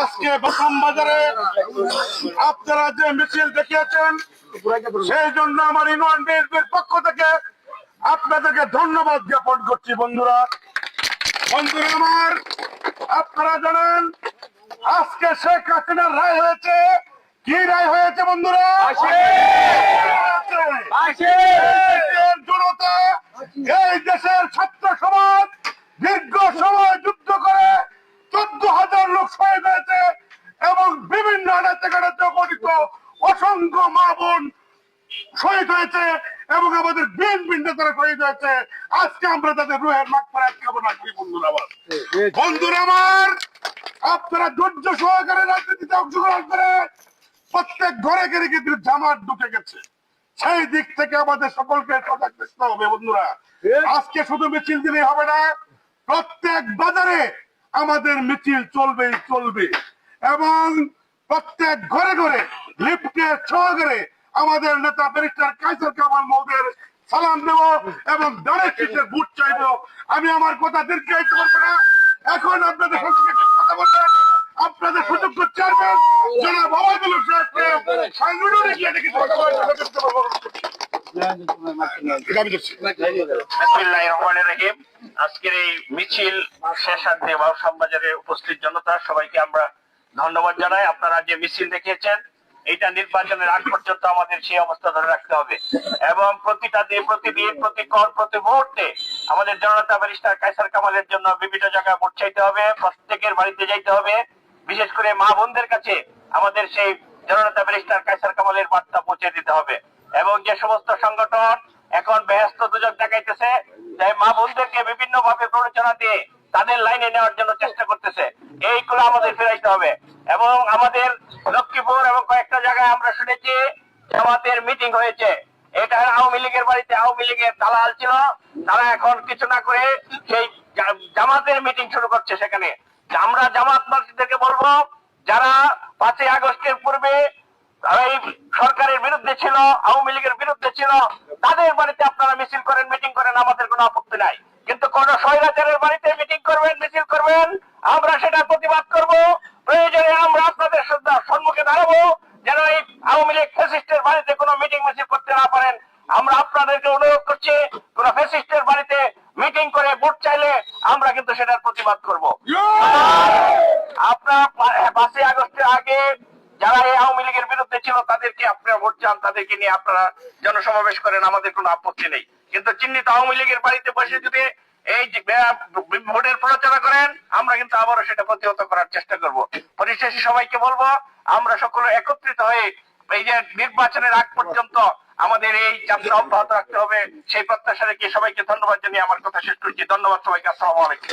আজকে প্রথম বাজারে আপনারা যে মিছিল দেখিয়েছেন সেই জন্য আমার ইউনিয়ন বিএনপির পক্ষ থেকে আপনাদেরকে ধন্যবাদ জ্ঞাপন করছি বন্ধুরা। বন্ধুরা আমার আপনারা জানেন আজকে শেখ হাসিনার রায় হয়েছে। কি রায় হয়েছে বন্ধুরা? এই দেশের জনতা এই দেশের লোক হয়েছে এবং বিভিন্ন এলাকা গঠিত অসংখ্য মা বোন শহীদ হয়েছে এবং আমাদের বিএনপি নেতারা শহীদ হয়েছে। আজকে আমরা তাদের রুহের মাঠ করে কামনা করি বন্ধুরা আমার। বন্ধুরা আমার আপনারা ধৈর্য সহকারে রাজনীতিতে অংশগ্রহণ করে প্রত্যেক ঘরে ঘরে কিন্তু জামাত ঢুকে গেছে। সেই দিক থেকে আমাদের সকলকে সজাগ থাকতে হবে বন্ধুরা। আজকে শুধু মিছিল দিলেই হবে না প্রত্যেক বাজারে আমাদের মিছিল চলবে চলবে। এবং প্রত্যেক ঘরে ঘরে, লিফটে সহকারে আমাদের নেতা ব্যারিস্টার কাইসার কামাল মৌদের সালাম দেব এবং দাঁড়ে সিটে বুট চাইব। আমি আমার কথা দীর্ঘায়িত করব না। এখন আপনাদের কথা বলবেন। আপনাদের সুযোগ্য চেয়ারম্যান যারা বাবা সাংগঠনিক ধন্যবাদ জানাই আপনারা যে মিছিল দেখিয়েছেন নির্বাচনের আগ পর্যন্ত আমাদের সেই অবস্থা ধরে রাখতে হবে এবং প্রতিটা দিন প্রতিদিন প্রতি কর প্রতি মুহূর্তে আমাদের জনতা ব্যারিস্টার কাইসার কামালের জন্য বিভিন্ন জায়গায় হবে প্রত্যেকের বাড়িতে যাইতে হবে বিশেষ করে মা বোনদের কাছে আমাদের সেই জনতা ব্যারিস্টার কাইসার কামালের বার্তা পৌঁছে দিতে হবে। এবং যে সমস্ত সংগঠন এখন ব্যস্ত দুজন দেখাইতেছে তাই মা বোনদেরকে বিভিন্ন ভাবে প্ররোচনা দিয়ে তাদের লাইনে নেওয়ার জন্য চেষ্টা করতেছে, এইগুলো আমাদের ফেরাইতে হবে। এবং আমাদের লক্ষ্মীপুর এবং কয়েকটা জায়গায় আমরা শুনেছি জামাতের মিটিং হয়েছে। এটা আওয়ামী লীগের বাড়িতে আওয়ামী লীগের দালাল ছিল, তারা এখন কিছু না করে সেই জামাতের মিটিং শুরু করছে সেখানে। আমরা জামাত মসজিদকে বলব, যারা পাঁচই আগস্টের পূর্বে এই সরকারের ছিল আওয়ামী লীগের বিরুদ্ধে ছিল তাদের বাড়িতে আপনারা মিছিল করেন মিটিং করেন আমাদের কোনো আপত্তি নাই। কিন্তু কোন স্বৈরাচারের বাড়িতে মিটিং করবেন মিছিল করবেন আমরা সেটা প্রতিবাদ করব। প্রয়োজনে আমরা আপনাদের সম্মুখে দাঁড়াবো যেন এই আওয়ামী লীগ ফ্যাসিস্টের বাড়িতে কোনো মিটিং মিছিল করতে না পারেন। আমরা আপনাদেরকে অনুরোধ করছি কোন ফ্যাসিস্টের বাড়িতে মিটিং করে ভোট চাইলে আমরা কিন্তু সেটার প্রতিবাদ করব। আপনার পাঁচই আগস্টের আগে যারা এই আওয়ামী লীগের বিরুদ্ধে ছিল, তাদেরকে আপনারা ভোট চান, তাদেরকে নিয়ে আপনারা জনসমাবেশ করেন, আমাদের কোনো আপত্তি নেই। কিন্তু চিহ্নিত আওয়ামী লীগের বাড়িতে বসে যদি এই ভোটের প্রচারণা করেন, আমরা কিন্তু আবারও সেটা প্রতিহত করার চেষ্টা করব। পরিশেষে সবাইকে বলব, আমরা সকলে একত্রিত হয়ে এই যে নির্বাচনের আগ পর্যন্ত আমাদের এই যাত্রা অব্যাহত রাখতে হবে, সেই প্রত্যাশা রেখে সবাইকে ধন্যবাদ জানিয়ে আমার কথা শেষ করছি। ধন্যবাদ সবাইকে, আসসালামু আলাইকুম।